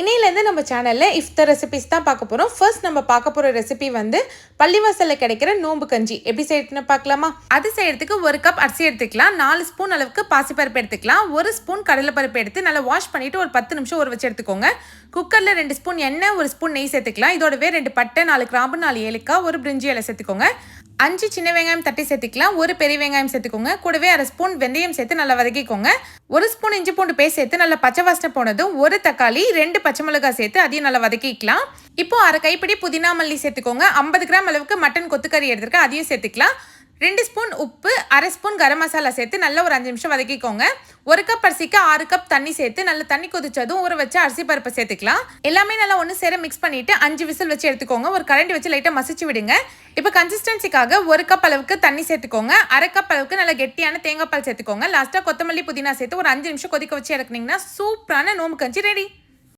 இன்னையிலேருந்து நம்ம சேனலில் இஃப்த ரெசிபிஸ் தான் பார்க்க போகிறோம் ஃபர்ஸ்ட் நம்ம பார்க்க போகிற ரெசிபி வந்து பள்ளிவாசலில் கிடைக்கிற நோம்பு கஞ்சி. எப்படி செய்யறதுன்னு பார்க்கலாமா? அது செய்யறதுக்கு ஒரு கப் அரிசி எடுத்துக்கலாம். நாலு ஸ்பூன் அளவுக்கு பாசிப்பருப்பு எடுத்துக்கலாம். ஒரு ஸ்பூன் கடலைப்பருப்பு எடுத்து நல்லா வாஷ் பண்ணிவிட்டு ஒரு பத்து நிமிஷம் ஒரு வச்சு எடுத்துக்கோங்க. குக்கரில் ரெண்டு ஸ்பூன் எண்ணெய் ஒரு ஸ்பூன் நெய் சேர்த்துக்கலாம். இதோடவே ரெண்டு பட்டை நாலு கிராம்பு நாலு ஏலக்காய் ஒரு பிரிஞ்சி இலை சேர்த்துக்கோங்க. அஞ்சு சின்ன வெங்காயம் தட்டி சேர்த்துக்கலாம். ஒரு பெரிய வெங்காயம் சேர்த்துக்கோங்க. கூடவே அரை ஸ்பூன் வெந்தயம் சேர்த்து நல்லா வதக்கிக்கோங்க. ஒரு ஸ்பூன் இஞ்சி பூண்டு பேஸ்ட் சேர்த்து நல்லா பச்சை வாசனை போனதும் ஒரு தக்காளி ரெண்டு பச்சை மிளகாய் சேர்த்து அதையும் நல்லா வதக்கிக்கலாம். இப்போ அரை கைப்பிடி புதினா மல்லி சேர்த்துக்கோங்க. ஐம்பது கிராம் அளவுக்கு மட்டன் கொத்துக்கறி எடுத்துருக்கேன். அதையும் சேர்த்துக்கலாம். ரெண்டு ஸ்பூன் உப்பு அரை ஸ்பூன் கரம் மசாலா சேர்த்து நல்லா ஒரு அஞ்சு நிமிஷம் வதக்கிக்கோங்க. ஒரு கப் அரிசிக்கு ஆறு கப் தண்ணி சேர்த்து நல்லா தண்ணி கொதிச்சதும் ஊற வச்சு அரிசி பருப்பை சேர்த்துக்கலாம். எல்லாமே நல்லா ஒன்று சேர மிக்ஸ் பண்ணிட்டு அஞ்சு விசில் வச்சு எடுத்துக்கோங்க. ஒரு கரண்டி வச்சு லைட்டாக மசிச்சு விடுங்க. இப்போ கன்சிஸ்டன்சிக்காக ஒரு கப் அளவுக்கு தண்ணி சேர்த்துக்கோங்க. அரை கப் அளவுக்கு நல்லா கெட்டியான தேங்காய் பால் சேர்த்துக்கோங்க. லாஸ்ட்டாக கொத்தமல்லி புதினா சேர்த்து ஒரு அஞ்சு நிமிஷம் கொதிக்க வச்சு இறக்குனீங்கன்னா சூப்பரான நோம்பு கஞ்சி ரெடி